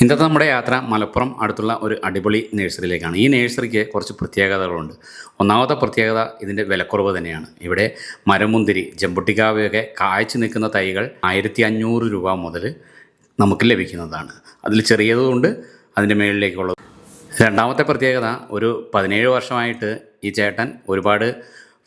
ഇന്നത്തെ നമ്മുടെ യാത്ര മലപ്പുറം അടുത്തുള്ള ഒരു അടിപൊളി നഴ്സറിയിലേക്കാണ്. ഈ നഴ്സറിക്ക് കുറച്ച് പ്രത്യേകതകളുണ്ട്. ഒന്നാമത്തെ പ്രത്യേകത ഇതിന്റെ വിലക്കുറവ് തന്നെയാണ്. ഇവിടെ മരമുന്തിരി ജമ്പുട്ടിക്കാവയൊക്കെ കായ്ച്ചു നിൽക്കുന്ന തൈകൾ ആയിരത്തി അഞ്ഞൂറ് രൂപ മുതൽ നമുക്ക് ലഭിക്കുന്നതാണ്. അതിൽ ചെറിയതുകൊണ്ട് അതിന്റെ മേളിലേക്കുള്ളത്. രണ്ടാമത്തെ പ്രത്യേകത ഒരു പതിനേഴ് വർഷമായിട്ട് ഈ ചേട്ടൻ ഒരുപാട്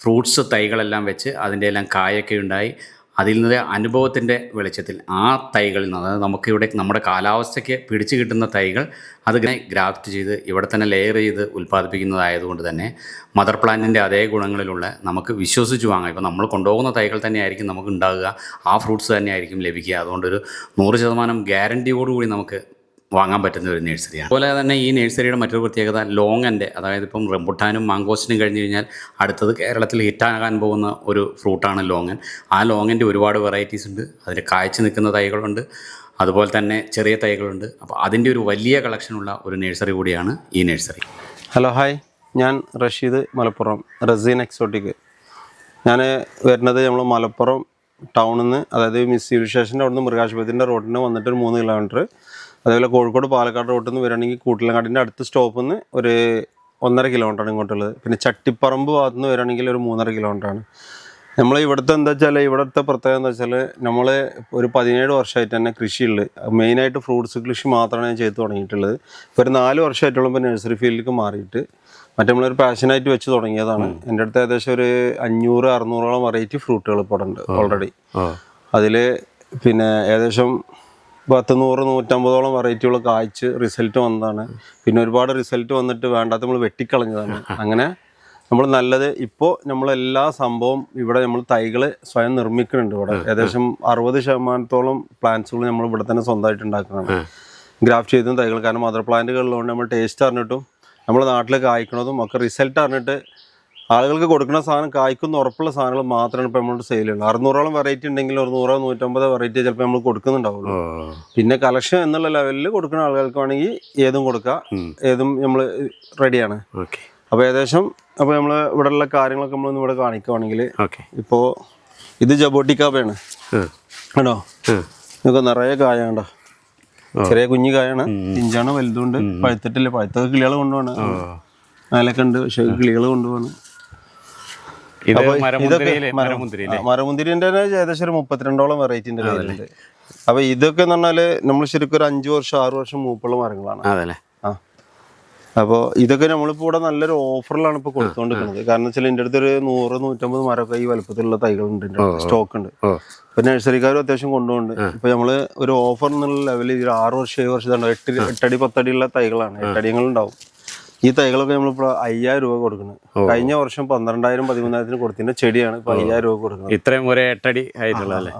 ഫ്രൂട്ട്സ് തൈകളെല്ലാം വെച്ച് അതിന്റെ എല്ലാം കായൊക്കെ ഉണ്ടായി അതിൽ നിന്ന് അനുഭവത്തിന്റെ വെളിച്ചത്തിൽ ആ തൈകളിൽ നിന്ന് അതായത് നമുക്കിവിടെ നമ്മുടെ കാലാവസ്ഥയ്ക്ക് പിടിച്ചു കിട്ടുന്ന തൈകൾ അത് ഗ്രാഫ്റ്റ് ചെയ്ത് ഇവിടെ തന്നെ ലെയർ ചെയ്ത് ഉൽപ്പാദിപ്പിക്കുന്നതായതുകൊണ്ട് തന്നെ മദർ പ്ലാന്റിന്റെ അതേ ഗുണങ്ങളിലുള്ള നമുക്ക് വിശ്വസിച്ച് വാങ്ങാം. ഇപ്പോൾ നമ്മൾ കൊണ്ടുപോകുന്ന തൈകൾ തന്നെയായിരിക്കും നമുക്ക് ഉണ്ടാകുക ആ ഫ്രൂട്ട്സ് തന്നെയായിരിക്കും ലഭിക്കുക. അതുകൊണ്ടൊരു നൂറ് ശതമാനം ഗ്യാരന്റിയോടുകൂടി നമുക്ക് വാങ്ങാൻ പറ്റുന്ന ഒരു നഴ്സറിയാണ് അതുപോലെ തന്നെ ഈ നഴ്സറിയുടെ മറ്റൊരു പ്രത്യേകത ലോങ്ങന്റെ അതായത് ഇപ്പം റംബുട്ടാനും മാങ്കോസ്റ്റിനും കഴിഞ്ഞ് കഴിഞ്ഞാൽ അടുത്തത് കേരളത്തിൽ ഹിറ്റാകാൻ പോകുന്ന ഒരു ഫ്രൂട്ടാണ് ലോങ്ങൻ ആ ലോങ്ങന്റെ ഒരുപാട് വെറൈറ്റീസ് ഉണ്ട്. അതിൽ കായ്ച്ചു നിൽക്കുന്ന തൈകളുണ്ട്. അതുപോലെ തന്നെ ചെറിയ തൈകളുണ്ട്. അപ്പോൾ അതിന്റെ ഒരു വലിയ കളക്ഷനുള്ള ഒരു നഴ്സറി കൂടിയാണ് ഈ നഴ്സറി ഹലോ ഹായ് ഞാൻ റഷീദ് മലപ്പുറം റസീൻ എക്സോട്ടിക് ഞാൻ വരുന്നത് നമ്മൾ മലപ്പുറം ടൗണിൽ നിന്ന് അതായത് മിസ് സിവിൽ സ്റ്റേഷന്റെ അവിടുന്ന് നിന്ന് മൃഗാശുപത്രിന്റെ റോഡിന് വന്നിട്ട് ഒരു മൂന്ന് കിലോമീറ്റർ അതേപോലെ കോഴിക്കോട് പാലക്കാട് റോട്ടിൽ നിന്ന് വരികയാണെങ്കിൽ കൂട്ടിലങ്ങാടിന്റെ അടുത്ത സ്റ്റോപ്പിൽ നിന്ന് ഒരു ഒന്നര കിലോമീറ്ററാണ് ഇങ്ങോട്ടുള്ളത്. പിന്നെ ചട്ടിപ്പറമ്പ് ഭാഗത്ത് നിന്ന് വരികയാണെങ്കിൽ ഒരു മൂന്നര കിലോമീറ്ററാണ് നമ്മൾ ഇവിടുത്തെ എന്താ വെച്ചാൽ ഇവിടുത്തെ പ്രത്യേകത എന്താ വെച്ചാൽ നമ്മൾ ഒരു പതിനേഴ് വർഷമായിട്ട് തന്നെ കൃഷിയുള്ളത് മെയിനായിട്ട് ഫ്രൂട്ട്സ് കൃഷി മാത്രമാണ് ഞാൻ ചെയ്ത് തുടങ്ങിയിട്ടുള്ളത്. ഇപ്പോൾ ഒരു നാല് വർഷമായിട്ടുള്ള ഇപ്പോൾ നഴ്സറി ഫീൽഡിലേക്ക് മാറിയിട്ട്. മറ്റേ നമ്മളൊരു പാഷനായിട്ട് വെച്ച് തുടങ്ങിയതാണ്. എന്റെ അടുത്ത് ഏകദേശം ഒരു അഞ്ഞൂറ് അറുന്നൂറോളം വെറൈറ്റി ഫ്രൂട്ടുകൾ ഇപ്പോൾ ഉണ്ട് ഓൾറെഡി അതിൽ പിന്നെ ഏകദേശം പത്ത് നൂറ് നൂറ്റമ്പതോളം വെറൈറ്റികൾ കായ്ച്ച് റിസൾട്ട് വന്നതാണ്. പിന്നെ ഒരുപാട് റിസൾട്ട് വന്നിട്ട് വേണ്ടാത്ത നമ്മൾ വെട്ടിക്കളഞ്ഞതാണ്. അങ്ങനെ നമ്മൾ നല്ലത് ഇപ്പോൾ നമ്മളെല്ലാ സംഭവം ഇവിടെ നമ്മൾ തൈകൾ സ്വയം നിർമ്മിക്കുന്നുണ്ട് ഇവിടെ. ഏകദേശം അറുപത് ശതമാനത്തോളം പ്ലാന്റ്സുകൾ നമ്മൾ ഇവിടെ തന്നെ സ്വന്തമായിട്ട് ഉണ്ടാക്കുന്നതാണ്. ഗ്രാഫ്റ്റ് ചെയ്തും തൈകൾ കാരണം മദർ പ്ലാന്റുകളിലുകൊണ്ട് നമ്മൾ ടേസ്റ്റ് അറിഞ്ഞിട്ടും നമ്മുടെ നാട്ടിൽ കായ്ക്കണതും ഒക്കെ റിസൾട്ട് അറിഞ്ഞിട്ട് ആളുകൾക്ക് കൊടുക്കുന്ന സാധനം കായ്ക്കുന്ന ഉറപ്പുള്ള സാധനങ്ങൾ മാത്രമാണ് ഇപ്പോൾ നമ്മളോട് സെയിലുള്ളത് അറുന്നൂറോളം വെറൈറ്റി ഉണ്ടെങ്കിൽ ഒരു നൂറോ നൂറ്റമ്പതോ വെറൈറ്റി ചിലപ്പോൾ നമ്മൾ കൊടുക്കുന്നുണ്ടാവുള്ളൂ. പിന്നെ കളക്ഷൻ എന്നുള്ള ലെവലിൽ കൊടുക്കുന്ന ആളുകൾക്ക് വേണമെങ്കിൽ ഏതും കൊടുക്കാം. ഏതും നമ്മൾ റെഡിയാണ് അപ്പൊ അപ്പോൾ ഏകദേശം അപ്പോൾ നമ്മൾ ഇവിടെയുള്ള കാര്യങ്ങളൊക്കെ നമ്മൾ ഇവിടെ കാണിക്കുവാണെങ്കിൽ ഇപ്പോ ഇപ്പോൾ ഇത് ജബോട്ടിക്കാപ്പയാണ്. കണ്ടോ? നിങ്ങൾക്ക് നിറയെ കായ ചെറിയ കുഞ്ഞു കായാണ്. പിഞ്ചാണ് വലുതുണ്ട്. പഴുത്തിട്ടില്ല. പഴുത്തൊക്കെ കിളികൾ കൊണ്ടുപോകണം അതിലൊക്കെ ഉണ്ട്. പക്ഷെ കിളികൾ കൊണ്ടുപോകണം മരമുന്തിരിന്റെ ഏകദേശം ഒരു മുപ്പത്തിരണ്ടോളം വെറൈറ്റിന്റെ അപ്പൊ ഇതൊക്കെ എന്ന് പറഞ്ഞാൽ നമ്മൾ ശരിക്കും ഒരു അഞ്ചു വർഷം ആറു വർഷം മൂപ്പുള്ള മരങ്ങളാണ്. അതല്ലേ? അപ്പോൾ ഇതൊക്കെ നമ്മളിപ്പോൾ ഇവിടെ നല്ലൊരു ഓഫറിലാണ് ഇപ്പോൾ കൊടുത്തുകൊണ്ടിരിക്കുന്നത് കാരണം വെച്ചാൽ എന്റെ അടുത്ത് ഒരു നൂറ് നൂറ്റമ്പത് മരമൊക്കെ ഈ വലുപ്പത്തിലുള്ള തൈകളുണ്ട് സ്റ്റോക്ക് ഉണ്ട് ഇപ്പൊ നഴ്സറിക്കാരും അത്യാവശ്യം കൊണ്ടുപോകുന്നുണ്ട്. ഇപ്പൊ നമ്മൾ ഒരു ഓഫർ എന്നുള്ള ലെവലിൽ ഒരു ആറ് വർഷം ഏഴ് വർഷം ഇതുണ്ട് എട്ട് എട്ടടി പത്തടിയുള്ള തൈകളാണ്. എട്ടടികൾ ഉണ്ടാവും. ഈ തൈകളൊക്കെ നമ്മളിപ്പോ അയ്യായിരം രൂപ കൊടുക്കുന്നത് കഴിഞ്ഞ വർഷം പന്ത്രണ്ടായിരം പതിമൂന്നായിരത്തിന് കൊടുത്തിന്റെ ചെടിയാണ് ഇപ്പൊ അയ്യായിരം രൂപ കൊടുക്കുന്നത്. ഇത്രയും ഒരു എട്ടടി ആയിട്ടുള്ള അല്ലേ?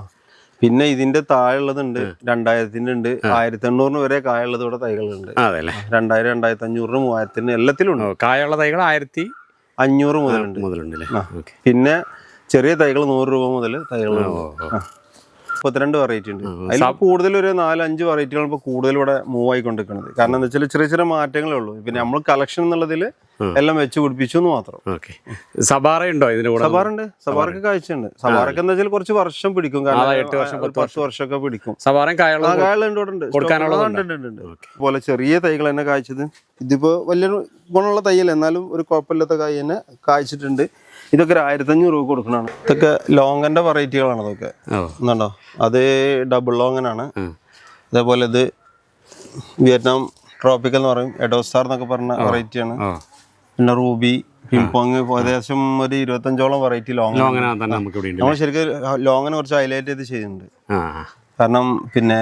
പിന്നെ ഇതിന്റെ താഴെയുള്ളതുണ്ട് രണ്ടായിരത്തിന്റെ ഉണ്ട് ആയിരത്തി എണ്ണൂറിന് വരെ കായുള്ളത് ഇവിടെ തൈകളുണ്ട്. രണ്ടായിരം രണ്ടായിരത്തി അഞ്ഞൂറിന് മൂവായിരത്തിന് എല്ലാത്തിലും ഉണ്ട് കായുള്ള തൈകൾ ആയിരത്തി അഞ്ഞൂറ് മുതലുണ്ട്. മുതലുണ്ട് പിന്നെ ചെറിയ തൈകൾ നൂറ് രൂപ മുതൽ തൈകളുണ്ട്. മുപ്പത്തിരണ്ട് വെറൈറ്റി ഉണ്ട്. അതിൽ കൂടുതൽ ഒരു നാലഞ്ച് വെറൈറ്റികൾ ഇപ്പോൾ കൂടുതൽ ഇവിടെ മൂവ് ആയിക്കൊണ്ടിരിക്കുന്നത്. കാരണം എന്താ വെച്ചാൽ ചെറിയ ചെറിയ മാറ്റങ്ങളേ ഉള്ളൂ. പിന്നെ നമ്മൾ കളക്ഷൻ എന്നുള്ളതിൽ എല്ലാം വെച്ച് പിടിപ്പിച്ചു എന്ന് മാത്രം. ഓക്കെ. സബാറ ഉണ്ടോ ഇതിന്റെ കൂടെ? സബാറുണ്ട് സബാറൊക്കെ കാഴ്ചയുണ്ട്. സബാറൊക്കെ എന്താ വെച്ചാൽ കുറച്ച് വർഷം പിടിക്കും. കാരണം എട്ട് വർഷം, പത്ത് വർഷമൊക്കെ പിടിക്കും. സബാറ ഉണ്ട്. ഉണ്ട്, ഉണ്ട്, ഉണ്ട്, ഉണ്ട്. പോലെ ചെറിയ തൈകൾ തന്നെ കായ്ച്ചത്. ഇതിപ്പോ വലിയ ഗുണമുള്ള തൈയല്ല. എന്നാലും ഒരു കുഴപ്പമില്ലാത്ത കായ് തന്നെ കായ്ച്ചിട്ടുണ്ട്. ഇതൊക്കെ ഒരു ആയിരത്തഞ്ഞൂറ് രൂപ കൊടുക്കണതാണ്. ഇതൊക്കെ ലോങ്ങന്റെ വെറൈറ്റികളാണ് ഇതൊക്കെ. ഓ. എന്നുണ്ടോ അത് ഡബിൾ ലോങ്ങനാണ്. അതേപോലെ ഇത് വിയറ്റ്നാം ട്രോപ്പിക്കൽ എന്ന് പറയും എഡോസ്റ്റാർ എന്നൊക്കെ പറഞ്ഞ വെറൈറ്റിയാണ്. പിന്നെ റൂബി പിംപോങ് ഏകദേശം ഒരു ഇരുപത്തഞ്ചോളം വെറൈറ്റി ലോങ് അങ്ങനെ തന്നെ നമുക്ക് ഇവിടെ ഉണ്ട് നമ്മൾ ശരിക്കും ലോങ്ങിനെ കുറച്ച് ഹൈലൈറ്റ് ചെയ്ത് ചെയ്യുന്നുണ്ട് ആ. കാരണം പിന്നെ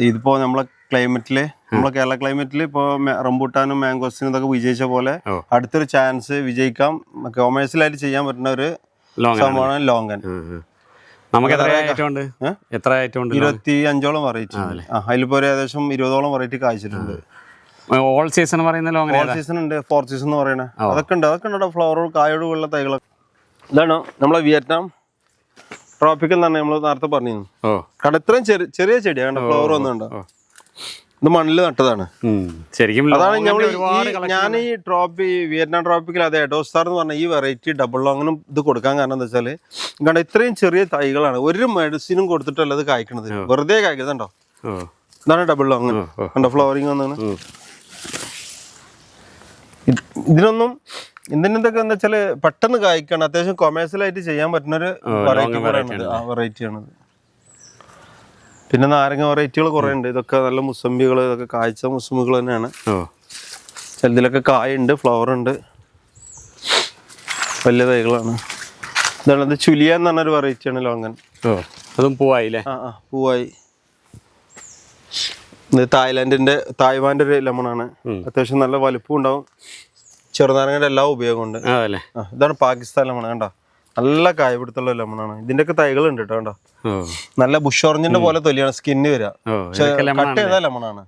ഇതിപ്പോ നമ്മളെ ക്ലൈമറ്റിൽ നമ്മുടെ കേരള ക്ലൈമറ്റിൽ ഇപ്പോൾ റംബൂട്ടാനും മാംഗോസിനും ഇതൊക്കെ വിജയിച്ച പോലെ അടുത്തൊരു ചാൻസ് വിജയിക്കാം. കൊമേഴ്സ്യലായിട്ട് ചെയ്യാൻ പറ്റുന്ന ഒരു സംഭവമാണ് ലോങ്കൻ നമുക്ക് എത്ര ഐറ്റം ഉണ്ട്? എത്ര ഐറ്റം ഉണ്ട്. ഇരുപത്തി അഞ്ചോളം വെറൈറ്റി അതിലിപ്പോ ഒരു ഏകദേശം ഇരുപതോളം വെറൈറ്റി കായ്ച്ചിട്ടുണ്ട്. ഓൾ സീസൺ പറയുന്ന ലോങ് ഓൾ സീസൺ ഉണ്ട്. ഫോർ സീസൺ എന്ന് പറയുന്നത് അതൊക്കെ ഉണ്ട്. അതൊക്കെ ഉണ്ട് ഫ്ലവർ കായോട് ഉള്ള തൈകളൊക്കെ ഇതാണ്? നമ്മളെ വിയറ്റ്നാം ട്രോപ്പിക്കൽ എന്നാണ് നമ്മൾ നേരത്തെ പറഞ്ഞിരുന്നു. കാരണം ഇത്രയും ചെറിയ ചെടിയാണ് ഫ്ലവർ വന്നുണ്ട്. ഇത് മണ്ണിൽ നട്ടതാണ്. ശരിക്കും അതാണ് ഞങ്ങൾ ഞാൻ ഈ ട്രോപ്പി വിയറ്റ്നാം ട്രോപ്പിക്കിൽ അത് എഡോസ്റ്റാർ എന്ന് പറഞ്ഞ ഈ വെറൈറ്റി ഡബിൾ ലോങ്ങിനും ഇത് കൊടുക്കാൻ കാരണം എന്താ വെച്ചാൽ കണ്ട ഇത്രയും ചെറിയ തൈകളാണ്. ഒരു മെഡിസിനും കൊടുത്തിട്ടല്ല ഇത് കായ്ക്കണത്. വെറുതെ കായ്ക്കുന്നുണ്ടോ ഇതാണ് ഡബിൾ ലോങ്. കണ്ടോ ഫ്ലവറിങ് വന്നാണ്. ഇതിനൊന്നും ഇതിനൊക്കെ എന്താ വെച്ചാൽ പെട്ടെന്ന് കായ്ക്കണം. അത്യാവശ്യം കൊമേഴ്സ്യലായിട്ട് ചെയ്യാൻ പറ്റുന്ന ഒരു വെറൈറ്റി കൂടെയാണ് ആ വെറൈറ്റി ആണത്. പിന്നെ നാരങ്ങ വെറൈറ്റികൾ കുറെ ഉണ്ട് ഇതൊക്കെ നല്ല മുസമ്പികൾ ഇതൊക്കെ കാഴ്ച മുസമ്പികൾ തന്നെയാണ്. ചിലതിലൊക്കെ കായുണ്ട് ഫ്ലവർ ഉണ്ട് വലിയ തൈകളാണ്. ഇതാണ് ഇത് ചുലിയ എന്ന് പറഞ്ഞൊരു വെറൈറ്റിയാണ് ലോങ്ങൻ. ഓ അതും പൂവായില്ലേ ആ ആ പൂവായി. ഇത് തായ്ലാൻഡിന്റെ തായ്വാന്റെ ഒരു ലെമണാണ് അത്യാവശ്യം നല്ല വലുപ്പം ഉണ്ടാവും. ചെറുനാരങ്ങയുടെ എല്ലാ ഉപയോഗമുണ്ട് ഇതാണ് പാകിസ്ഥാൻ ലെമൺ കണ്ടോ? നല്ല കായപിടുത്തുള്ള ലെമണാണ്. ഇതിന്റെ ഒക്കെ തൈകൾ ഉണ്ട് കേട്ടോ കണ്ടോ നല്ല ബുഷ് ഓറഞ്ചിന്റെ പോലെ തൊലിയാണ് സ്കിന്ന് വരിക. കട്ട് ചെയ്ത ലെമണാണ്.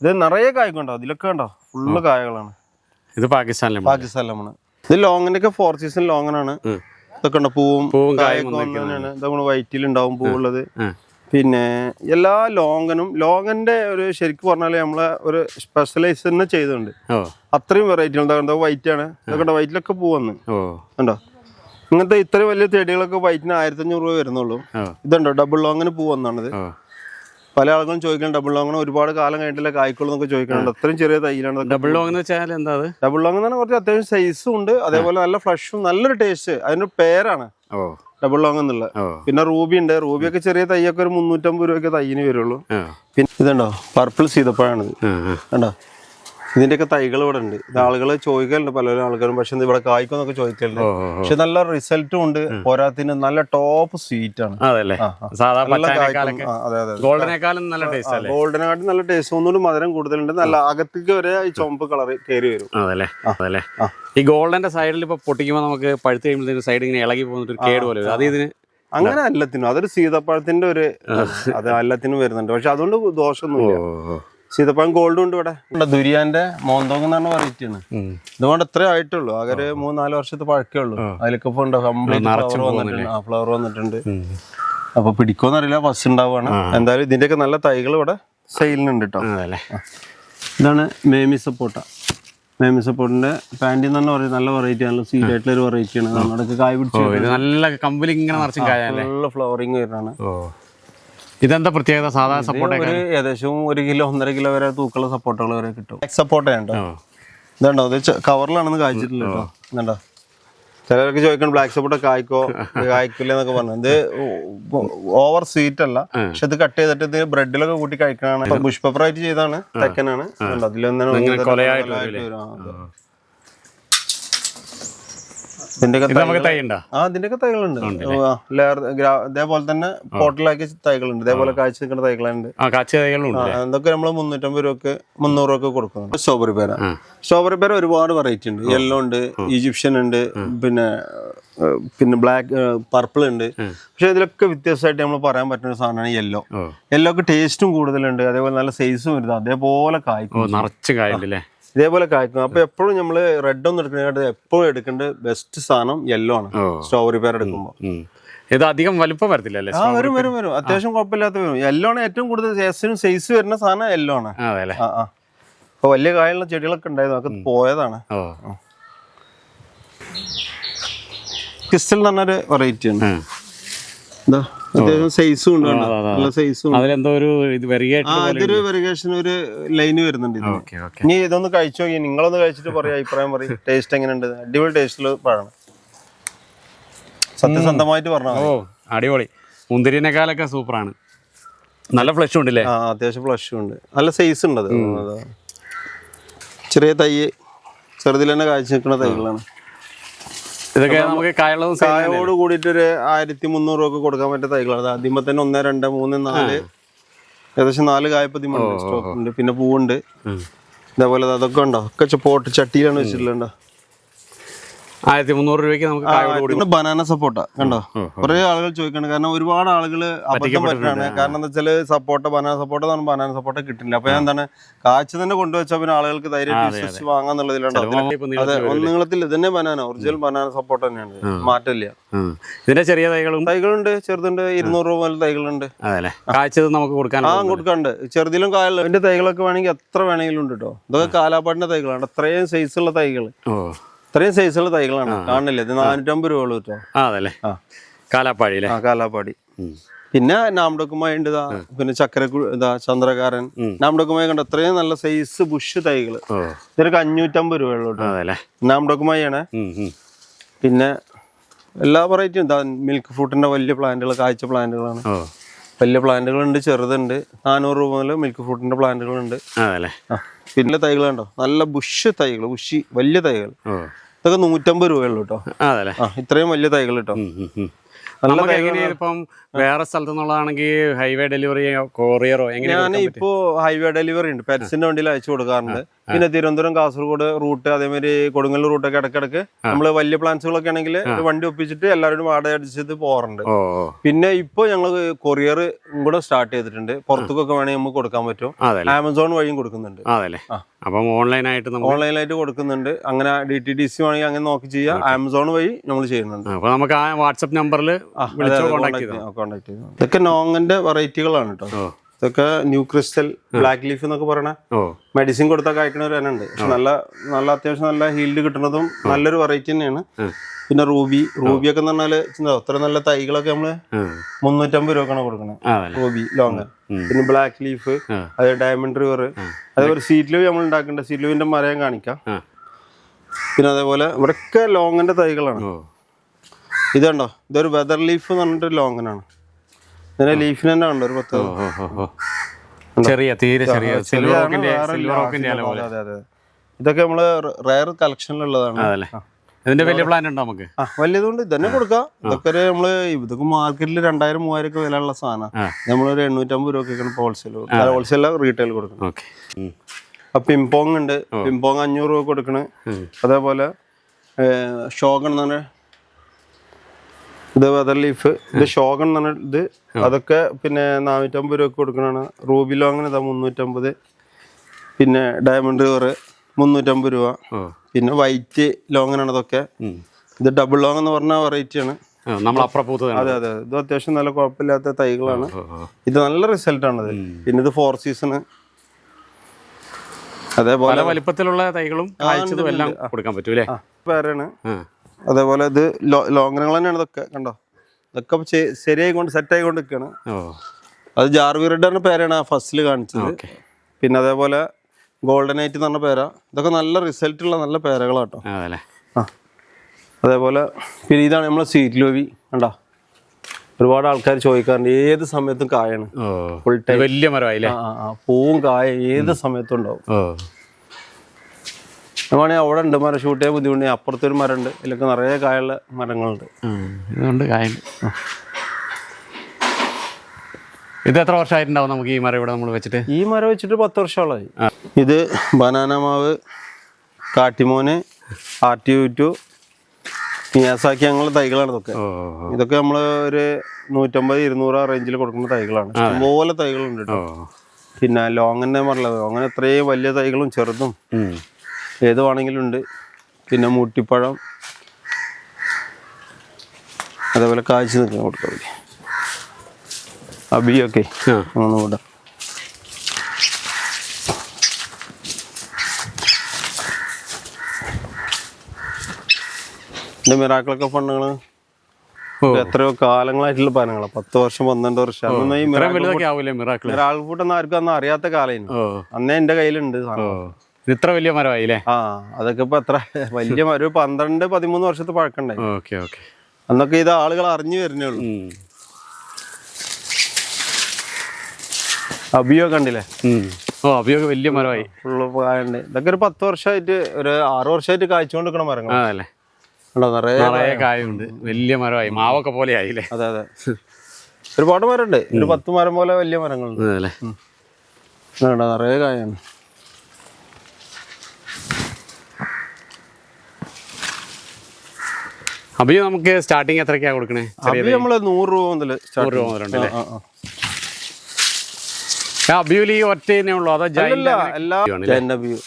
ഇത് നിറയെ കായ്ക്കുണ്ടോ? ഇതിലൊക്കെ ഉണ്ടോ ഫുള്ള് കായകളാണ്. ഇത് പാകിസ്ഥാനിലെ പാകിസ്ഥാൻ ലെമൺ. ഇത് ലോങ്ങിന്റെ ഒക്കെ ഫോർ സീസൺ ലോങ്ങനാണ്. ആണ് ഇതൊക്കെ ഉണ്ടോ പൂവും പൂവും കായും വൈറ്റിൽ ഉണ്ടാവും പൂവുള്ളത്. പിന്നെ എല്ലാ ലോങ്ങനും ലോങ്ങന്റെ ഒരു ശരിക്കും പറഞ്ഞാൽ നമ്മളെ ഒരു സ്പെഷ്യലൈസ് തന്നെ ചെയ്തിട്ടുണ്ട് അത്രയും വെറൈറ്റി ഉണ്ട് വൈറ്റ് ആണ്. ഇതൊക്കെ വൈറ്റിലൊക്കെ പൂവന്ന്. ഉണ്ടോ ഇങ്ങനത്തെ ഇത്ര വലിയ ചെടികളൊക്കെ വൈറ്റിന് ആയിരത്തി അഞ്ഞൂറ് രൂപ വരുന്നുള്ളൂ. ഇതുണ്ടോ? ഡബിൾ ലോങ്ങിന് പൂ വന്നാണിത്. പല ആളുകളും ചോദിക്കണം ഡബിൾ ലോങ്ങിന് ഒരുപാട് കാലം കഴിഞ്ഞിട്ടില്ല കായ്ക്കുള്ളൂ എന്നൊക്കെ ചോദിക്കുന്നുണ്ട്. അത്രയും ചെറിയ തൈയിലാണ് ഡബിൾ ലോങ് എന്ന് വെച്ചാൽ എന്താ ഡബിൾ ലോങ് എന്ന് പറഞ്ഞാൽ കുറച്ച് അത്യാവശ്യം സൈസും ഉണ്ട്. അതേപോലെ നല്ല ഫ്ലഷും നല്ലൊരു ടേസ്റ്റ് അതിന്റെ പേരാണ്. ഡബിൾ ലോങ് എന്നുള്ള. പിന്നെ റൂബി ഉണ്ട്. റൂബി ഒക്കെ ചെറിയ തൈയൊക്കെ ഒരു മുന്നൂറ്റമ്പത് രൂപയൊക്കെ തൈയിന് വരുള്ളൂ. പിന്നെ ഇതുണ്ടോ? പർപ്പിൾ സീതപ്പഴാണ്. കണ്ടോ? ഇതിന്റെയൊക്കെ തൈകൾ ഇവിടെ ഉണ്ട്. ഇത് ആളുകൾ ചോദിക്കലുണ്ട് പല ആൾക്കാരും. പക്ഷെ ഇവിടെ കായ്ക്കൊന്നൊക്കെ ചോദിക്കലുണ്ട്. പക്ഷെ നല്ല റിസൾട്ടും ഉണ്ട് പോരാത്തിന് നല്ല ടോപ്പ് സ്വീറ്റ് ആണ്. ഗോൾഡനേക്കാളും നല്ല ടേസ്റ്റ് ഗോൾഡനെക്കാട്ടി നല്ല ടേസ്റ്റ് ഒന്നുകൂടി മധുരം കൂടുതലുണ്ട്. നല്ല അകത്തേക്ക് വരെ ഈ ചുമപ്പ് കളർ കയറി വരും. അതല്ലേ? അതല്ലേ? ഈ ഗോൾഡന്റെ സൈഡിൽ ഇപ്പൊ പൊട്ടിക്കുമ്പോൾ നമുക്ക് പഴുത്ത് കഴിയുമ്പോൾ സൈഡ് ഇങ്ങനെ ഇളകി പോകുന്ന ഒരു കേട് പോലെ അത് ഇതിന് അങ്ങനെ എല്ലാത്തിനും. അതൊരു സീതപ്പഴത്തിന്റെ ഒരു അത് എല്ലാത്തിനും വരുന്നുണ്ട്. പക്ഷെ അതുകൊണ്ട് ദോഷമൊന്നുമില്ല. സീതപ്പഴം ഗോൾഡും ഉണ്ട് ഇവിടെ. ദുരിയാന്റെ മോന്തോങ് എന്ന് പറഞ്ഞ വെറൈറ്റി ആണ്. ഉം. ഇതുകൊണ്ട് ഇത്രേ ആയിട്ടുള്ളൂ. ആകെ ഒരു മൂന്നാൽ നാല് വർഷത്തെ പഴക്കേ ഉള്ളൂ. അതിലൊക്കെ ഇപ്പൊ ഉണ്ടോ? കംപ്ലീറ്റ് ഫ്ലവർ വന്നിട്ടുണ്ട്. ആ ഫ്ലവർ വന്നിട്ടുണ്ട്. അപ്പൊ പിടിക്കോന്ന് അറിയില്ല. ഫസ്റ്റ് ഉണ്ടാവുകയാണ് എന്തായാലും ഇതിന്റെയൊക്കെ നല്ല തൈകൾ ഇവിടെ സെയിലിനുണ്ട് കേട്ടോ ഇതാണ് മേമി സപ്പോട്ട. മേമി സപ്പോർട്ടിന്റെ പാന്റി എന്ന് പറഞ്ഞാൽ നല്ല വെറൈറ്റി നല്ല സ്വീറ്റ് ആയിട്ടുള്ള ഒരു വെറൈറ്റി ആണ്. നമ്മുടെ കായ് പിടിച്ചു നല്ല കമ്പിൽ ഇങ്ങനെ നിറച്ചും കായല്ലേ? നല്ല ഫ്ലവറിങ് വരുന്നതാണ്. ഇതെന്താ പ്രത്യേകത? സാധാരണ സപ്പോർട്ട് ഒരു ഏകദേശം ഒരു കിലോ ഒന്നര കിലോ വരെ തൂക്കുള്ള സപ്പോർട്ടുകൾ വരെ കിട്ടും. സപ്പോർട്ട ഉണ്ടോ. ഇതുണ്ടോ? ഇത് കവറിലാണെന്ന് കായ്ച്ചിട്ടില്ല കേട്ടോ. ഇതുണ്ടോ? ചിലരൊക്കെ ചോദിക്കണം ബ്ലാക്ക് സപ്പോർട്ട് കായ്ക്കോ കായ്ക്കില്ല എന്നൊക്കെ പറഞ്ഞു. ഇത് ഓവർ സ്വീറ്റ് അല്ല. പക്ഷെ ഇത് കട്ട് ചെയ്തിട്ട് ഇത് ബ്രെഡിലൊക്കെ കൂട്ടി കഴിക്കണാണ് ബുഷ് പേപ്പർ ആയിട്ട് ചെയ്താണ് തെക്കനാണ്. അതിലൊന്നും നമുക്ക് തൈ ആ ഇതിന്റെയൊക്കെ തൈകളുണ്ട്. ലെയർ ഇതേപോലെ തന്നെ പോട്ടിലാക്കിയ തൈകളുണ്ട്. ഇതേപോലെ കാഴ്ച നിൽക്കുന്ന തൈകളുണ്ട്. ആ കാച്ച തൈകളും ഉണ്ട് ആ, അതൊക്കെ നമ്മൾ മുന്നൂറ്റമ്പത് രൂപക്ക് മുന്നൂറ് രൂപക്ക് കൊടുക്കുന്നു സ്ട്രോബെറി പേര. സ്ട്രോബെറി പേര ഒരുപാട് വെറൈറ്റി ഉണ്ട്. യെല്ലോ ഉണ്ട് ഈജിപ്ഷ്യൻ ഉണ്ട് പിന്നെ പിന്നെ ബ്ലാക്ക് പർപ്പിൾ ഉണ്ട്. പക്ഷെ ഇതിലൊക്കെ വ്യത്യസ്തമായിട്ട് നമ്മൾ പറയാൻ പറ്റുന്ന സാധനമാണ് യെല്ലോ യെല്ലോ യെല്ലോക്ക് ടേസ്റ്റും കൂടുതലുണ്ട്. അതേപോലെ നല്ല സൈസും വരുന്നത് അതേപോലെ കായ്ക്കും. നിറച്ച് കായുണ്ട് അല്ലേ? ഇതേപോലെ കായ്ക്കും. അപ്പൊ എപ്പോഴും നമ്മൾ റെഡ് ഒന്നും എടുക്കുന്നതിനായിട്ട് എപ്പോഴും എടുക്കേണ്ട ബെസ്റ്റ് സാധനം യെല്ലോ ആണ്. സ്ട്രോബെറി പേർ എടുക്കുമ്പോൾ ഉം. ഇത് അധികം വലുപ്പം വരത്തില്ല അല്ലേ? ആ വരും വരും വരും. അത്യാവശ്യം കുഴപ്പമില്ലാത്ത വരും. യെല്ലോ ആണ് ഏറ്റവും കൂടുതൽ സൈസിനും സൈസ് വരുന്ന സാധനം യെല്ലോ ആണ്. ആ അപ്പൊ വലിയ കായുള്ള ചെടികളൊക്കെ ഉണ്ടായിരുന്നു. അതൊക്കെ പോയതാണ്. ക്രിസ്റ്റൽ എന്ന് പറഞ്ഞൊരു വെറൈറ്റി ആണ് എന്താ അത്യാവശ്യം സൈസും ഉണ്ട്. നല്ല സൈസും അതിലെന്തോ ഒരു ഇത് വെറിയായിട്ട് ഇതൊരു വെറിഗേഷൻ ഒരു ലൈന് വരുന്നുണ്ട് ഇനി ഇതൊന്ന് കഴിച്ചു നോക്കി നിങ്ങളൊന്ന് കഴിച്ചിട്ട് പറയാം അഭിപ്രായം പറയും. ടേസ്റ്റ് എങ്ങനെയുണ്ട്? അടിപൊളി ടേസ്റ്റിൽ പഴമാണ് സത്യസന്ധമായിട്ട് പറഞ്ഞു ഓ അടിപൊളി. മുന്തിരിനേക്കാളൊക്കെ സൂപ്പറാണ്. നല്ല ഫ്ലഷ് ഉണ്ടല്ലേ? ആ അത്യാവശ്യം ഫ്ലഷും ഉണ്ട്. നല്ല സൈസ് ഉണ്ട് അത്. ചെറിയ തൈ ചെറുതിൽ തന്നെ കാഴ്ച നിൽക്കുന്ന തൈകളാണ്. ഇതൊക്കെ നമുക്ക് കായളവും. കായോട് കൂടിയിട്ട് ഒരു ആയിരത്തി മുന്നൂറ് രൂപ കൊടുക്കാൻ പറ്റിയ തൈകളാണ്. ആദ്യമേ തന്നെ ഒന്ന് രണ്ട് മൂന്ന് നാല് ഏകദേശം നാല് കായപ്പതിമുണ്ട് സ്റ്റോക്ക് ഉണ്ട്. പിന്നെ പൂവുണ്ട്. ഇതേപോലെ അതൊക്കെ ഉണ്ടോ? ഒക്കെ പോട്ട് ചട്ടിയിലാണ് വെച്ചിട്ടുണ്ടോ ആയിരത്തി മുന്നൂറ് രൂപയ്ക്ക് നമുക്ക് ബനാന സപ്പോർട്ട കണ്ടോ കുറെ ആളുകൾ ചോദിക്കണം. കാരണം ഒരുപാട് ആളുകൾ അബദ്ധം പറ്റാണ് കാരണം എന്താ വെച്ചാൽ സപ്പോട്ട ബനാന സപ്പോട്ട എന്ന് പറഞ്ഞാൽ ബനാന സപ്പോട്ട കിട്ടില്ല. അപ്പൊ ഞാൻ എന്താണ് കാച്ചു തന്നെ കൊണ്ടുവച്ചാൽ പിന്നെ ആളുകൾക്ക് ധൈര്യം വിശ്വസിച്ച് വാങ്ങാന്നുള്ളതിലുണ്ടോ അതെ ഒന്നുങ്ങളത്തിൽ തന്നെ ബനാന ഒറിജിനൽ ബനാന സപ്പോട്ട തന്നെയാണ്. മാറ്റമില്ല. ഇതിന്റെ ചെറിയ തൈകളും? തൈകളുണ്ട് ചെറുതുണ്ട് ഇരുന്നൂറ് രൂപ മുതൽ തൈകളുണ്ട്. കാച്ചത് നമുക്ക് കൊടുക്കാൻ ആ കൊടുക്കാണ്ട് ചെറുതിലും കായുള്ള ഇതിന്റെ തൈകളൊക്കെ വേണമെങ്കിൽ എത്ര വേണമെങ്കിലും ഉണ്ട് കേട്ടോ ഇതൊക്കെ കാലാപ്പാടിന്റെ തൈകളാണ് അത്രയും സൈസുള്ള തൈകൾ ഇത്രയും സൈസുള്ള തൈകളാണ്. കാണില്ലേ ഇത് നാനൂറ്റമ്പത് രൂപ ഉള്ളൂ കേട്ടോ. ആ അതല്ലേ? ആ. അല്ലേ? ആ കാലാപ്പാടി. പിന്നെ നാംഡോക്കുമായി ഉണ്ട് ഇതാ പിന്നെ ചക്കര ഇതാ ചന്ദ്രകാരൻ. നാംഡോക്കുമായി കണ്ട അത്രയും നല്ല സൈസ് ബുഷ് തൈകൾ. ഇതൊരു അഞ്ഞൂറ്റമ്പത് രൂപ കേട്ടോ. അതെല്ലേ? നാംഡോക്കുമായി ആണ്. പിന്നെ എല്ലാ വെറൈറ്റിയും ഇതാ മിൽക്ക് ഫ്രൂട്ടിന്റെ വലിയ പ്ലാന്റുകൾ കാഴ്ച പ്ലാന്റുകളാണ് വലിയ പ്ലാന്റുകളുണ്ട് ചെറുതുണ്ട്. നാനൂറ് രൂപ മുതൽ മിൽക്ക് ഫ്രൂട്ടിന്റെ പ്ലാന്റുകൾ ഉണ്ട് പിന്നെ തൈകളുണ്ടോ നല്ല ബുഷ് തൈകൾ ബുഷി വലിയ തൈകൾ ഇതൊക്കെ നൂറ്റമ്പത് രൂപയുള്ളൂ കേട്ടോ ഇത്രയും വലിയ തൈകൾ കേട്ടോ. നമുക്ക് എങ്ങനെയാണ് ഇപ്പം വേറെ സ്ഥലത്തു നിന്നുള്ളതാണെങ്കിൽ ഹൈവേ ഡെലിവറി കൊറിയറോ ഞാൻ ഇപ്പോ ഹൈവേ ഡെലിവറി ഉണ്ട്. പെറ്റ്സിന്റെ വണ്ടിയിൽ അയച്ചു കൊടുക്കാറുണ്ട്. പിന്നെ തിരുവനന്തപുരം കാസർഗോഡ് റൂട്ട് അതേമാതിരി കൊടുങ്ങല്ലൂർ റൂട്ടൊക്കെ ഇടക്കിടക്ക് നമ്മൾ വലിയ പ്ലാൻസുകളൊക്കെ ആണെങ്കിൽ വണ്ടി ഒപ്പിച്ചിട്ട് എല്ലാവരും വാടക അടിച്ചിട്ട് പോകാറുണ്ട്. പിന്നെ ഇപ്പൊ ഞങ്ങൾ കൊറിയർ കൂടെ സ്റ്റാർട്ട് ചെയ്തിട്ടുണ്ട്. പുറത്തേക്കൊക്കെ വേണമെങ്കിൽ നമുക്ക് കൊടുക്കാൻ പറ്റും. ആമസോൺ വഴിയും കൊടുക്കുന്നുണ്ട്. അപ്പം ഓൺലൈനായിട്ട് ഓൺലൈനായിട്ട് കൊടുക്കുന്നുണ്ട്. അങ്ങനെ ഡി ടി ഡി സി വേണമെങ്കിൽ അങ്ങനെ നോക്കി ചെയ്യാം. ആമസോൺ വഴി നമ്മൾ ചെയ്യുന്നുണ്ട്. അപ്പൊ നമുക്ക് ആ വാട്സപ്പ് നമ്പറിൽ വിളിച്ചോ കോൺടാക്ട് ചെയ്തു? ഇതൊക്കെ നോങ്ങന്റെ വെറൈറ്റികളാണ് കേട്ടോ ഇതൊക്കെ ന്യൂ ക്രിസ്റ്റൽ ബ്ലാക്ക് ലീഫ് എന്നൊക്കെ പറയണ മെഡിസിൻ കൊടുത്താൽ കഴിക്കണവർ ഒരു നല്ല നല്ല അത്യാവശ്യം നല്ല ഹീൽഡ് കിട്ടുന്നതും നല്ലൊരു വെറൈറ്റി തന്നെയാണ്. പിന്നെ റൂബി റൂബി ഒക്കെ എന്ന് പറഞ്ഞാൽ അത്ര നല്ല തൈകളൊക്കെ നമ്മൾ. മുന്നൂറ്റമ്പത് രൂപക്കാണ് കൊടുക്കുന്നത് റൂബി ലോങ് പിന്നെ ബ്ലാക്ക് ലീഫ്. അത് ഡയമണ്ട് റിവർ അതേപോലെ സീറ്റ് ലീവ് നമ്മൾ ഉണ്ടാക്കേണ്ട. സീറ്റ് ലീവിന്റെ മരം കാണിക്കാം. പിന്നെ അതേപോലെ ഇവിടെയൊക്കെ ലോങ്ങിന്റെ തൈകളാണ്. ഇതുണ്ടോ ഇതൊരു വെതർ ലീഫ് എന്ന് പറഞ്ഞിട്ട് ലോങ്ങനാണ് ഇതിന്റെ ലീഫിന് തന്നെ ഉണ്ട് ഒരു പത്ത് ചെറിയ തീരെ ചെറിയ സിൽവർ റോക്കിന്റെ അതെ അതെ ഇതൊക്കെ നമ്മൾ റയർ കളക്ഷനിലുള്ളതാണ് അതല്ലേ? ഇതിന്റെ വലിയ പ്ലാൻ ഉണ്ടോ നമുക്ക്? വലിയതുകൊണ്ട് ഇതന്നെ കൊടുക്കാം. ഇതൊക്കെ നമ്മൾ ഇതൊക്കെ മാർക്കറ്റിൽ രണ്ടായിരം മൂവായിരം ഒക്കെ വില ഉള്ള സാധനം. നമ്മളൊരു എണ്ണൂറ്റമ്പത് രൂപയ്ക്കാണ് ഹോൾസെയിൽ ഹോൾസെയിൽ റീറ്റെയിൽ കൊടുക്കണം. അപ്പൊ പിംപോങ് ഉണ്ട്. പിംപോങ് അഞ്ഞൂറ് രൂപ കൊടുക്കണ്. അതേപോലെ ഷോഗൺ എന്ന് പറഞ്ഞ ഇത് വെതർ ലീഫ് ഇത് ഷോഗൺ എന്ന് ഇത്. അതൊക്കെ പിന്നെ നാനൂറ്റമ്പത് രൂപ കൊടുക്കണതാണ്. റൂബി ലോങ്ങിന് ഇതാ മുന്നൂറ്റമ്പത്. പിന്നെ ഡയമണ്ട് റിവർ മുന്നൂറ്റമ്പത് രൂപ. പിന്നെ വൈറ്റ് ലോങ്ങിനാണ് ഇതൊക്കെ. ഇത് ഡബിൾ ലോങ് എന്ന് പറഞ്ഞ വെറൈറ്റി ആണ്. നമ്മൾ അതെ അതെ ഇത് അത്യാവശ്യം നല്ല കുഴപ്പമില്ലാത്ത തൈകളാണ്. ഇത് നല്ല റിസൾട്ട് ഇത്. പിന്നെ ഇത് ഫോർ സീസണ് അതേപോലെ പല വലിപ്പത്തിലുള്ള തൈകളും എല്ലാം കൊടുക്കാൻ പറ്റൂലേ പേരാണ് അതേപോലെ ഇത് ലോങ്ങനങ്ങൾ തന്നെയാണ് ഇതൊക്കെ കണ്ടോ? ഇതൊക്കെ ശരിയായി കൊണ്ട് സെറ്റ് ആയിക്കൊണ്ട് നിൽക്കുകയാണ് അത് ജാർവി റെഡ് പേരാണ് ആ ഫസ്റ്റിൽ കാണിച്ചത്. പിന്നെ അതേപോലെ ഗോൾഡൻ ഐറ്റ് എന്ന് പറഞ്ഞ പേരാ. ഇതൊക്കെ നല്ല റിസൾട്ട് ഉള്ള നല്ല പേരകളാട്ടോ. ആ. അതേപോലെ പിന്നെ ഇതാണ് നമ്മളെ സ്വീറ്റ് ലോവി കണ്ടോ? ഒരുപാട് ആൾക്കാർ ചോദിക്കാറുണ്ട് ഏത് സമയത്തും കായാണ്? ടൈം വലിയ മരമായില്ലേ? പൂവും കായ ഏത് സമയത്തും ഉണ്ടാവും. വേണമെങ്കിൽ അവിടെ ഉണ്ട് മരം. ഷൂട്ട് ചെയ്യാൻ ബുദ്ധിമുട്ട് അപ്പുറത്തൊരു മരം ഉണ്ട് ഇതിലൊക്കെ നിറയെ കായുള്ള മരങ്ങളുണ്ട്. ഇതുകൊണ്ട് കായുണ്ട് ഇത് എത്ര വർഷമായിട്ടുണ്ടാവും നമുക്ക് ഈ മരം ഇവിടെ നമ്മൾ വെച്ചിട്ട്? ഈ മരം വെച്ചിട്ട് പത്ത് വർഷമുള്ളത് ഇത് ബനാന മാവ് കാട്ടിമോന് ആർട്ടിയൂറ്റു മിയാസാക്കി ഞങ്ങളുടെ തൈകളാണ് ഇതൊക്കെ. ഇതൊക്കെ നമ്മൾ ഒരു നൂറ്റമ്പത് ഇരുന്നൂറ് ആ റേഞ്ചിൽ കൊടുക്കുന്ന തൈകളാണ്. ഇഷ്ടംപോലെ തൈകളുണ്ട് കേട്ടോ. പിന്നെ ലോങ്ങന്നെ പറഞ്ഞത്. അങ്ങനെ എത്രയും വലിയ തൈകളും ചെറുതും. ഏത് വേണമെങ്കിലും ഉണ്ട്. പിന്നെ മൂട്ടിപ്പഴം. അതേപോലെ കാഴ്ച നിൽക്കാൻ കൊടുക്കാം അബിയൊക്കെ ഒന്ന് കൂടെ എന്റെ മിറാക്കളൊക്കെ പണ്ടങ്ങൾ എത്രയോ കാലങ്ങളായിട്ടുള്ള പനങ്ങളാ. പത്ത് വർഷം പന്ത്രണ്ട് വർഷം. അന്നൊന്നും മിറാക്കിൾ ഫുഡൊന്നും ആർക്കും അന്ന് അറിയാത്ത കാലായിരുന്നു ഓ. അന്നേ എന്റെ കയ്യിലുണ്ട് സാധനം. ഇത്ര വലിയ മരമായില്ലേ? ആ അതൊക്കെ ഇപ്പൊ എത്ര വലിയ ഒരു പന്ത്രണ്ട് പതിമൂന്ന് വർഷത്തെ പഴക്കണ്ടായി ഓക്കെ ഓക്കെ. അന്നൊക്കെ ഇത് ആളുകൾ അറിഞ്ഞു വരുന്നേ ഉള്ളൂ. അബിയോ കണ്ടില്ലേ? ഓ അഭിയോഗ വലിയ മരമായി. ഫുള്ള് കായുണ്ട് ഇതൊക്കെ ഒരു പത്ത് വർഷമായിട്ട് ഒരു ആറ് വർഷമായിട്ട് കായ്ച്ചുകൊണ്ട് നിൽക്കണ മരങ്ങൾ നിറയെ നിറയെ കായുണ്ട്. വലിയ മരമായി. മാവൊക്കെ പോലെ ആയില്ലേ അതെ അതെ. ഒരുപാട് മരമുണ്ട്. ഒരു പത്ത് മരം പോലെ വലിയ മരങ്ങളുണ്ട്. നിറയെ കായാണ്. അഭിയോ നമുക്ക് സ്റ്റാർട്ടിങ് എത്രക്കാ കൊടുക്കണേ? നമ്മൾ നൂറ് രൂപ മുതൽ നൂറ് രൂപ മുതലുണ്ട് അല്ലേ? ആ, ആ. ആ. അഭിയോയിൽ ഈ ഒറ്റ തന്നെ ഉള്ളൂ? അതോ അബിയു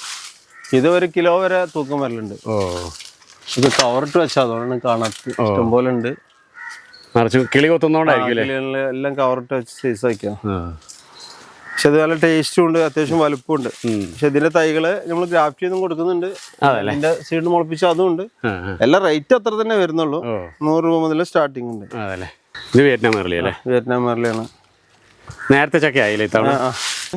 ഇത് ഒരു കിലോ വരെ തൂക്കം വരലുണ്ട്. ഓ. ഇത് കവറിട്ട് വെച്ചാൽ അതുകൊണ്ടാണ് കാണാത്ത ഇഷ്ടംപോലെ ഉണ്ട്. നിറച്ച് കിളി കൊത്തുന്നോണ്ടായിരിക്കും എല്ലാം കവറിട്ട് വെച്ച് സൈസ് വയ്ക്കാം. പക്ഷെ അത് നല്ല ടേസ്റ്റും ഉണ്ട് അത്യാവശ്യം വലുപ്പമുണ്ട്. ഉണ്ട് പക്ഷെ ഇതിന്റെ തൈകൾ നമ്മൾ ഗ്രാഫ്റ്റ് ചെയ്തും കൊടുക്കുന്നുണ്ട്. അതിന്റെ ഇതിന്റെ സീഡ് മുളപ്പിച്ച അതും ഉണ്ട്. എല്ലാം റേറ്റ് അത്ര തന്നെ വരുന്നുള്ളൂ. നൂറ് രൂപ മുതൽ സ്റ്റാർട്ടിംഗ് ഉണ്ട്. ഇത് വിയറ്റ്നാം മെർലി അല്ലേ? വിയറ്റ്നാം മെർലിയാണ് നേരത്തെ ചക്ക ആയില്ലേ ഇത്തവണ?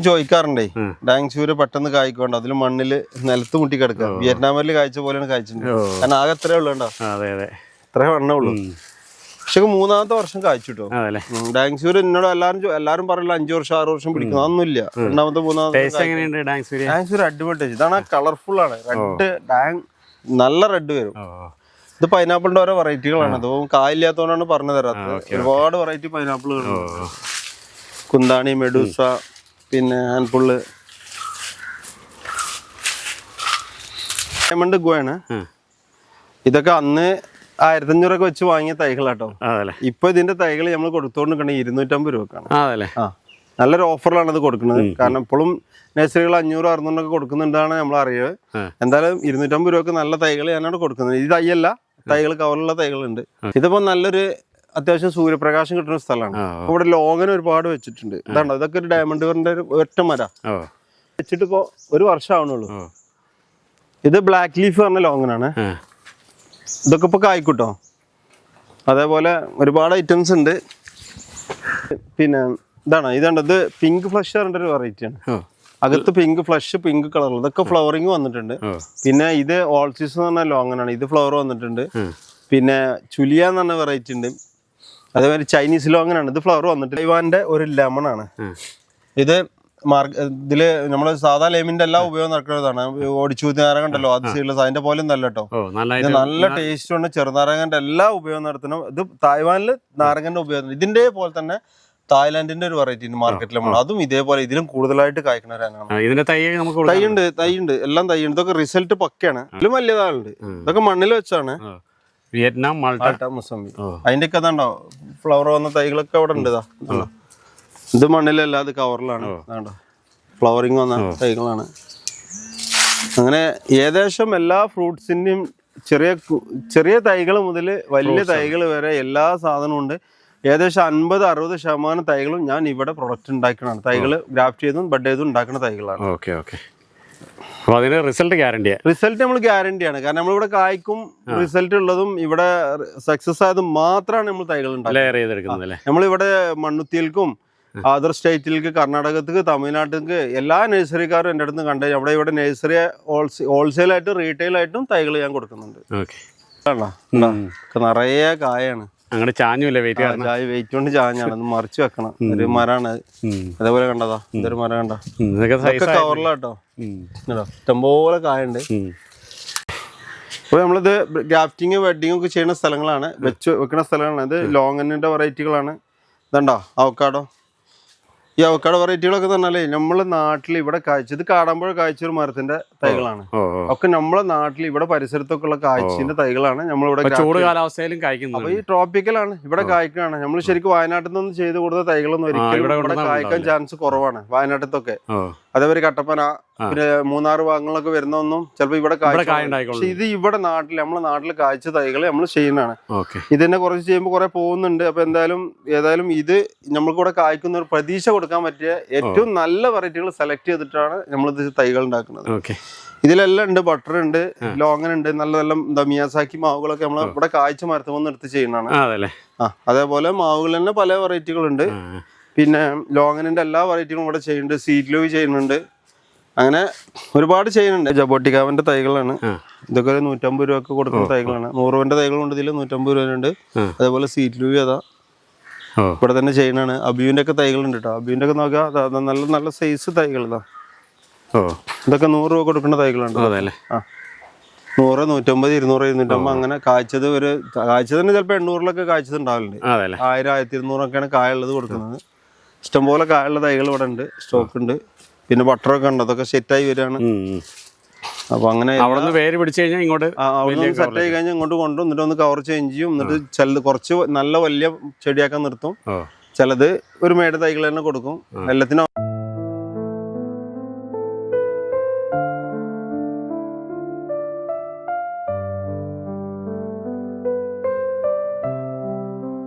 ചോദിക്കാറുണ്ടേ ഡാങ്സൂര് പെട്ടെന്ന് കായ്ക്കൊണ്ട് അതിൽ മണ്ണിൽ നിലത്ത് മുട്ടി കിടക്കുക. വിയറ്റ്നാമിൽ കായ്ച്ച പോലെയാണ് കായ്ച്ചിട്ടുണ്ട് കാരണം ആകെ എത്രേ ഉള്ളൂ കണ്ടോ? ആ, അതെ അതെ. ഇത്രേ വണ്ണേ ഉള്ളൂ. പക്ഷെ മൂന്നാമത്തെ വർഷം കായ്ച്ചു കേട്ടോ ഡാങ്സൂർ എന്നോട് എല്ലാരും എല്ലാരും പറയില്ല അഞ്ചു വർഷം ആറ് വർഷം പിടിക്കുന്നു അതൊന്നുമില്ല. രണ്ടാമത്തെ മൂന്നാമത്തെ ഡാങ്സൂർ അടിപൊളി ഇതാണ് കളർഫുൾ ആണ്. റെഡ് ഡാങ് നല്ല റെഡ് വരും. ഇത് പൈനാപ്പിളിന്റെ ഓരോ വെറൈറ്റികളാണ് ഇത് കായില്ലാത്തോണ്ടാണ് പറഞ്ഞു തരാത്തത്. ഒരുപാട് വെറൈറ്റി പൈനാപ്പിളുകൾ കുന്താണി മെഡൂസ പിന്നെ ഹാൻപുള്ള് ഡയമണ്ട് ഗോയാണ് ഇതൊക്കെ അന്ന് ആയിരത്തഞ്ഞൂറൊക്കെ വെച്ച് വാങ്ങിയ തൈകളാട്ടോ. അതല്ലേ? ഇപ്പൊ ഇതിന്റെ തൈകൾ നമ്മൾ കൊടുത്തോണ്ട് നിൽക്കണേ ഇരുന്നൂറ്റമ്പത് രൂപക്കാണ്. അതല്ലേ? ആ നല്ലൊരു ഓഫറിലാണ് ഇത് കൊടുക്കുന്നത്. കാരണം ഇപ്പോഴും നഴ്സറികൾ അഞ്ഞൂറ് അറുന്നൂറൊക്കെ കൊടുക്കുന്നുണ്ടാണ് നമ്മൾ അറിയുക എന്തായാലും ഇരുന്നൂറ്റമ്പത് രൂപക്ക് നല്ല തൈകൾ ഞാനാണ് കൊടുക്കുന്നത്. ഇത് തൈയല്ല തൈകൾ കവറുള്ള തൈകളുണ്ട്. ഇതിപ്പോ നല്ലൊരു അത്യാവശ്യം സൂര്യപ്രകാശം കിട്ടുന്ന സ്ഥലമാണ്. ഇവിടെ ലോങ്ങൻ ഒരുപാട് വെച്ചിട്ടുണ്ട്. ഇതാണോ? ഇതൊക്കെ ഒരു ഡയമണ്ട് കറിന്റെ ഒരു ഒറ്റ മര. വെച്ചിട്ട് ഇപ്പോ ഒരു വർഷം ആവണുള്ളൂ. ഇത് ബ്ലാക്ക് ലീഫ് പറഞ്ഞ ലോങ്ങനാണ് ഇതൊക്കെ ഇപ്പൊ കായ്ക്കൂട്ടോ. അതേപോലെ ഒരുപാട് ഐറ്റംസ് ഉണ്ട്. പിന്നെ ഇതാണ് ഇതാണ് ഇത് പിങ്ക് ഫ്ലഷ് പറഞ്ഞ ഒരു വെറൈറ്റിയാണ് ആണ്. അകത്ത് പിങ്ക് ഫ്ലഷ് പിങ്ക് കളർ ഇതൊക്കെ ഫ്ലവറിങ് വന്നിട്ടുണ്ട്. പിന്നെ ഇത് ഓൾ സീസൺ എന്ന് പറഞ്ഞ ലോങ്ങനാണ് ഇത് ഫ്ലവർ വന്നിട്ടുണ്ട്. പിന്നെ ചുലിയ എന്ന് പറഞ്ഞ വെറൈറ്റി ഉണ്ട്. അതേമാതിരി ചൈനീസ് ലോങ്ങനാണ് ഇത് ഫ്ലവർ വന്നിട്ട് ഇവാന്റെ ഒരു ലെമൺ ആണ്. ഇത് മാർക്ക് ഇതിൽ നമ്മൾ സാധാ ലേമിന്റെ എല്ലാം ഉപയോഗം നടക്കുന്നതാണ്. ഓടിച്ചു നാരങ്ങ ഉണ്ടല്ലോ അത് സീഡ്ലെസ് അതിന്റെ പോലെ നല്ല കേട്ടോ. നല്ല ടേസ്റ്റ് ഉണ്ട്. ചെറുനാരങ്ങന്റെ എല്ലാ ഉപയോഗം നടത്തണം ഇത് തായ്വാനിൽ നാരങ്ങന്റെ ഉപയോഗം ഇതിന്റെ പോലെ തന്നെ തായ്ലാന്റിന്റെ ഒരു വെറൈറ്റി ഉണ്ട് നമ്മൾ അതും ഇതേപോലെ ഇതിലും കൂടുതലായിട്ട് കായ്ക്കണ. ഇതിന്റെ തൈ നമുക്ക് ഉണ്ട് തൈയുണ്ട് ഉണ്ട് എല്ലാം തൈയുണ്ട്. ഇതൊക്കെ റിസൾട്ട് പക്കയാണ്. ഇതിലും വലിയതാളുണ്ട് ഇതൊക്കെ മണ്ണിൽ വെച്ചാണ്. Vietnam Malta. മുസംബി. അതിന്റെ ഒക്കെ അതാണ്ടോ ഫ്ലവർ വന്ന തൈകളൊക്കെ അവിടെ ഉണ്ട് ഇതാ. ഇത് മണ്ണിലല്ല അത് കവറിലാണ്. അതാണ്ടോ ഫ്ലവറിങ് വന്ന തൈകളാണ്. അങ്ങനെ ഏകദേശം എല്ലാ ഫ്രൂട്ട്സിന്റെയും ചെറിയ ചെറിയ തൈകൾ മുതൽ വലിയ തൈകൾ വരെ എല്ലാ സാധനവും ഉണ്ട്. ഏകദേശം അൻപത് അറുപത് ശതമാനം തൈകളും ഞാൻ ഇവിടെ പ്രൊഡക്റ്റ് ഉണ്ടാക്കണതാണ് തൈകൾ ഗ്രാഫ്റ്റ് ചെയ്തും ബഡ് ചെയ്തും ഉണ്ടാക്കുന്ന തൈകളാണ്. Okay okay. അപ്പോൾ അതിന് റിസൾട്ട് ഗ്യാരണ്ടിയാ റിസൾട്ട് നമ്മൾ ഗ്യാരണ്ടിയാണ് കാരണം നമ്മളിവിടെ കായ്ക്കും റിസൾട്ട് ഉള്ളതും ഇവിടെ സക്സസ് ആയതും മാത്രമാണ് നമ്മൾ തൈകൾ ഉണ്ടാക്കുന്നത്. നമ്മളിവിടെ മണ്ണുത്തിയിൽക്കും അതർ സ്റ്റേറ്റിലേക്ക് കർണാടകത്തേക്ക് തമിഴ്നാട്ടിലേക്ക് എല്ലാ നഴ്സറിക്കാരും എന്റെ അടുത്ത് കണ്ടു അവിടെ ഇവിടെ നഴ്സറി ഹോൾസെയിൽ ആയിട്ടും റീറ്റെയിൽ ആയിട്ടും തൈകൾ ഞാൻ കൊടുക്കുന്നുണ്ട്. നിറയെ കായാണ്. അങ്ങനെ ചാഞ്ഞില്ല വെയിറ്റ് ചായ വെയിറ്റ് കൊണ്ട് ചാഞ്ഞാണ്. മറിച്ച് വെക്കണം. ഒരു മരാണ്. അതേപോലെ കണ്ടതാ? ഇതൊരു മരം കണ്ട? കവറിലാട്ടോ ഇഷ്ടംപോലെ കായുണ്ട്. അപ്പോൾ നമ്മളിത് ഗ്രാഫ്റ്റിംഗ് വെഡിങ് ഒക്കെ ചെയ്യുന്ന സ്ഥലങ്ങളാണ്. വെച്ച് വെക്കുന്ന സ്ഥലങ്ങളാണ്. ഇത് ലോങ്ങനിന്റെ വെറൈറ്റികളാണ് ഇതുണ്ടോ? അവക്കാടോ ഈ അവക്കാട് വെറൈറ്റികളൊക്കെ തന്നാലേ നമ്മളെ നാട്ടിൽ ഇവിടെ കാഴ്ച ഇത് കാടാമ്പുഴ കാഴ്ച ഒരു മരത്തിന്റെ തൈകളാണ്. ഒക്കെ നമ്മളെ നാട്ടിൽ ഇവിടെ പരിസരത്തൊക്കെ ഉള്ള കാഴ്ചന്റെ തൈകളാണ് നമ്മളിവിടെ ചൂട് കാലാവസ്ഥയിലും കായ്ക്കുന്നത് അപ്പൊ ഈ ട്രോപ്പിക്കലാണ് ഇവിടെ കായ്ക്കാണ്. നമ്മൾ ശരിക്കും വയനാട്ടിൽ നിന്ന് ചെയ്ത് കൊടുത്ത തൈകളൊന്നും ഒരിക്കലും ഇവിടെ കായ്ക്കാൻ ചാൻസ് കുറവാണ് വയനാട്ടിലത്തൊക്കെ ഓ. അതേപോലെ കട്ടപ്പന പിന്നെ മൂന്നാർ ഭാഗങ്ങളൊക്കെ വരുന്നൊന്നും ചിലപ്പോൾ ഇവിടെ പക്ഷെ ഇത് ഇവിടെ നാട്ടിൽ നമ്മളെ നാട്ടിൽ കാഴ്ച തൈകൾ നമ്മൾ ചെയ്യുന്നതാണ്. ഇത് തന്നെ കുറച്ച് ചെയ്യുമ്പോൾ കുറെ പോകുന്നുണ്ട്. അപ്പൊ എന്തായാലും ഏതായാലും ഇത് നമ്മൾക്ക് ഇവിടെ കായ്ക്കുന്ന ഒരു പ്രതീക്ഷ കൊടുക്കാൻ പറ്റിയ ഏറ്റവും നല്ല വെറൈറ്റികൾ സെലക്ട് ചെയ്തിട്ടാണ് നമ്മൾ ഇത് തൈകൾ ഉണ്ടാക്കുന്നത്. ഇതിലെല്ലാം ഉണ്ട് ബട്ടർ ഉണ്ട് ലോങ്ങൻ ഉണ്ട് നല്ല നല്ല ദമിയാസാക്കി മിയാസാക്കി മാവുകളൊക്കെ നമ്മൾ ഇവിടെ കാഴ്ച മരത്തുമെന്ന് എടുത്ത് ചെയ്യുന്നതാണ്. അതേപോലെ മാവുകൾ തന്നെ പല വെറൈറ്റികളുണ്ട്. പിന്നെ ലോങ്ങനിന്റെ എല്ലാ വെറൈറ്റികളും ഇവിടെ ചെയ്യുന്നുണ്ട്. സീറ്റ് ലൂവി ചെയ്യുന്നുണ്ട്. അങ്ങനെ ഒരുപാട് ചെയ്യുന്നുണ്ട്. ജബോട്ടിക്കാവിന്റെ തൈകളാണ്. ഇതൊക്കെ ഒരു നൂറ്റമ്പത് രൂപക്ക് കൊടുക്കുന്ന തൈകളാണ്. നൂറ് രൂപന്റെ തൈകളുണ്ട് ഇതിൽ നൂറ്റമ്പത് രൂപയുണ്ട്. അതേപോലെ സീറ്റ് ലൂവി അതാ. ഇവിടെ തന്നെ ചെയ്യുന്നതാണ്. അബിയുവിന്റെ ഒക്കെ തൈകളുണ്ട് കേട്ടോ. അബിയുന്റെ ഒക്കെ ദാ നല്ല നല്ല സൈസ് തൈകൾ ഇതാ. ഇതൊക്കെ നൂറ് രൂപ കൊടുക്കുന്ന തൈകളുണ്ട്. ആ. നൂറ് നൂറ്റമ്പത് ഇരുന്നൂറ് ഇരുന്നൂറ്റമ്പത് അങ്ങനെ കാഴ്ചത് ഒരു കാഴ്ച തന്നെ ചിലപ്പോൾ എണ്ണൂറിലൊക്കെ കാഴ്ചത് ഉണ്ടാവലുണ്ട്. ആയിരം ആയിരത്തി ഇരുന്നൂറൊക്കെയാണ് കായുള്ളത് കൊടുക്കുന്നത്. ഇഷ്ടംപോലെ കായുള്ള തൈകൾ ഇവിടെ ഉണ്ട്. സ്റ്റോക്ക് ഉണ്ട്. പിന്നെ ബട്ടറൊക്കെ ഉണ്ട്. അതൊക്കെ സെറ്റായി വരികയാണ്. അപ്പൊ അങ്ങനെ അവിടെ നിന്ന് വേര് പിടിച്ചു കഴിഞ്ഞാൽ ഇങ്ങോട്ട് അവിടെ സെറ്റ് ആയി കഴിഞ്ഞാൽ ഇങ്ങോട്ട് കൊണ്ടു എന്നിട്ട് ഒന്ന് കവർ ചേഞ്ച് ചെയ്യും. എന്നിട്ട് ചിലത് കുറച്ച് നല്ല വലിയ ചെടിയാക്കാൻ നിർത്തും. ചിലത് ഒരു മേട തൈകൾ തന്നെ കൊടുക്കും. എല്ലാത്തിനും